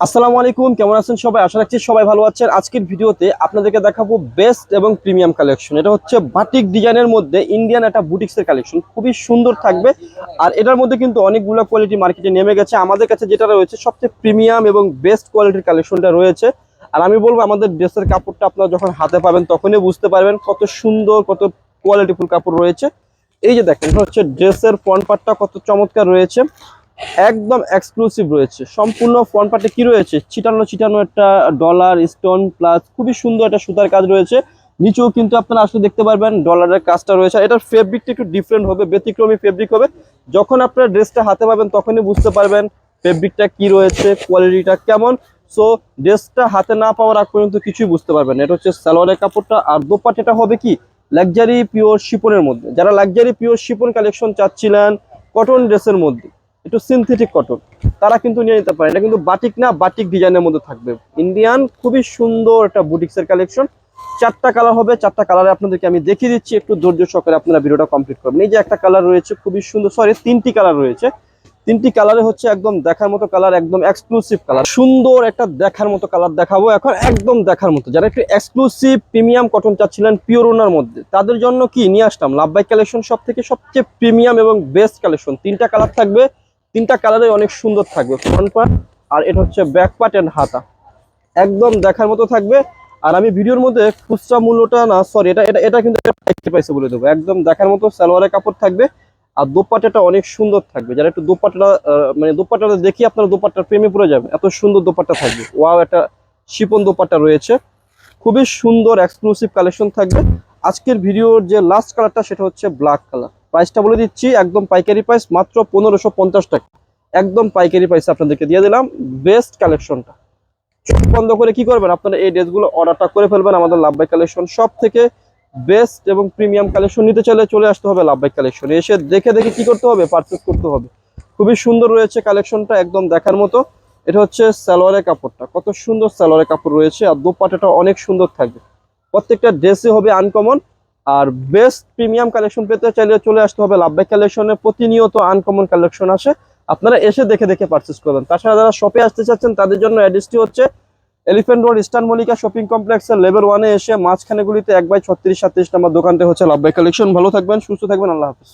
আসসালামু আলাইকুম, কেমন আছেন সবাই? আশা রাখছি সবাই ভালো আছেন। আজকের ভিডিওতে আপনাদেরকে দেখাবো বেস্ট এবং প্রিমিয়াম কালেকশন এটা হচ্ছে বাটিক ডিজাইনের মধ্যে ইন্ডিয়ান একটা বুটিক্সের কালেকশন খুবই সুন্দর থাকবে। আর এটার মধ্যে কিন্তু অনেকগুলো কোয়ালিটি মার্কেটে নেমে গেছে। আমাদের কাছে যেটা রয়েছে, সবচেয়ে প্রিমিয়াম এবং বেস্ট কোয়ালিটির কালেকশনটা রয়েছে। আর আমি বলব, আমাদের ড্রেসের কাপড়টা আপনারা যখন হাতে পাবেন, তখনই বুঝতে পারবেন কত সুন্দর, কত কোয়ালিটিফুল কাপড় রয়েছে। এই যে দেখেন, এটা হচ্ছে ড্রেসের ফ্রন্ট পার্টটা কত চমৎকার রয়েছে। একদম এক্সক্লুসিভ রয়েছে। সম্পূর্ণ ফ্রন্ট পার্টে কি রয়েছে? ছিটানো ছিটানো একটা ডলার স্টোন প্লাস খুবই সুন্দর একটা সুতার কাজ রয়েছে। নিচেও কিন্তু আপনারা আসলে দেখতে পারবেন ডলারের কাজটা রয়েছে। এটার ফেব্রিকটা একটু ডিফারেন্ট হবে, ব্যতিক্রমী ফেব্রিক হবে। যখন আপনারা ড্রেসটা হাতে পাবেন, তখনই বুঝতে পারবেন ফেব্রিকটা কি রয়েছে কোয়ালিটিটা কেমন। সো ড্রেসটা হাতে না পাওয়ার আগ পর্যন্ত কিছুই বুঝতে পারবেন। এটা হচ্ছে সালোয়ারের কাপড়টা। আর দোপাট্টাটা হবে কি? লাক্সারি পিওর শিপনের মধ্যে। যারা লাক্সারি পিওর শিপন কালেকশন চাচ্ছিলেন কটন ড্রেসের মধ্যে। একটু সিনথেটিক কটন তারা কিন্তু নিয়ে নিতে পারে। এটা কিন্তু বাটিক না বাটিক ডিজাইনের মধ্যে থাকবে। ইন্ডিয়ান খুবই সুন্দর একটা বুটিক্সের কালেকশন চারটা কালার হবে, চারটা কালারে আপনাদেরকে আমি দেখিয়ে দিচ্ছি। একটু ধৈর্য সহকারে আপনারা ভিডিওটা কমপ্লিট করবেন। এই যে একটা কালার রয়েছে, খুবই সুন্দর সরি তিনটি কালার রয়েছে। তিনটি কালারে হচ্ছে একদম দেখার মতো কালার একদম এক্সক্লুসিভ কালার সুন্দর একটা দেখার মতো কালার দেখাবো এখন, একদম দেখার মতো। যারা একটু এক্সক্লুসিভ প্রিমিয়াম কটন চাচ্ছিলেন পিওর ওনার মধ্যে, তাদের জন্য কি? নিয়ে আসলাম। লাভবাই কালেকশন সব থেকে সবচেয়ে প্রিমিয়াম এবং বেস্ট কালেকশন তিনটা কালার থাকবে। তিনটা কালারে অনেক সুন্দর থাকবে ফ্রন্ট পার্ট আর এটা হচ্ছে ব্যাক পার্ট এন্ড হাতা। একদম দেখার মতো থাকবে। আর আমি ভিডিওর মধ্যে খুচরা মূল্যটা না সরি এটা এটা এটা কিন্তু দেখতে পাইছে বলে দেবো। একদম দেখার মতো সালোয়ারের কাপড় থাকবে আর দোপাটাটা অনেক সুন্দর থাকবে। যারা একটু দোপাট্টা আহ, মানে দোপাট্টাটা দেখি আপনারা দোপাট্টার প্রেমে পড়ে যাবে এত সুন্দর দোপাট্টা থাকবে। ওয়াও একটা শিপন দোপাট্টা রয়েছে। খুবই সুন্দর এক্সক্লুসিভ কালেকশন থাকবে। আজকের ভিডিওর যে লাস্ট কালারটা সেটা হচ্ছে ব্ল্যাক কালার প্রাইসটা বলে দিচ্ছি, একদম পাইকারি প্রাইস মাত্র পনেরোশো পঞ্চাশ টাকা। একদম পাইকারি প্রাইস আপনাদেরকে দিয়ে দিলাম বেস্ট কালেকশনটা চোখ বন্ধ করে কি করবেন? আপনারা এই ড্রেসগুলো অর্ডারটা করে ফেলবেন, আমাদের লাভ লাভবাই কালেকশন সব থেকে। বেস্ট এবং প্রিমিয়াম কালেকশন নিতে চাইলে চলে আসতে হবে লাভ লাভবাই কালেকশন এসে দেখে দেখে কি করতে হবে? পারচেস করতে হবে। খুবই সুন্দর রয়েছে কালেকশনটা একদম দেখার মতো। এটা হচ্ছে সালোয়ারের কাপড়টা। কত সুন্দর সালোয়ারের কাপড় রয়েছে, আর দোপাটাটা অনেক সুন্দর থাকবে। প্রত্যেকটা ড্রেসে হবে আনকমন আর বেস্ট প্রিমিয়াম কালেকশন পেতে চাইলে চলে আসতে হবে লাভবাই কালেকশনে প্রতিনিয়ত আনকমন কালেকশন আসে। আপনারা এসে দেখে দেখে পারচেস করবেন। তাছাড়া যারা শপে আসতে চাচ্ছেন, তাদের জন্য অ্যাড্রেসটি হচ্ছে Elephant Road Eastern Mallika shopping কমপ্লেক্সের লেভেল ওয়ানে এসে মাঝখানেগুলিতে এক বাই ছত্রিশ সাতত্রিশ নম্বর দোকানটা হচ্ছে লাভবাই কালেকশন ভালো থাকবেন, সুস্থ থাকবেন, আল্লাহ হাফিজ।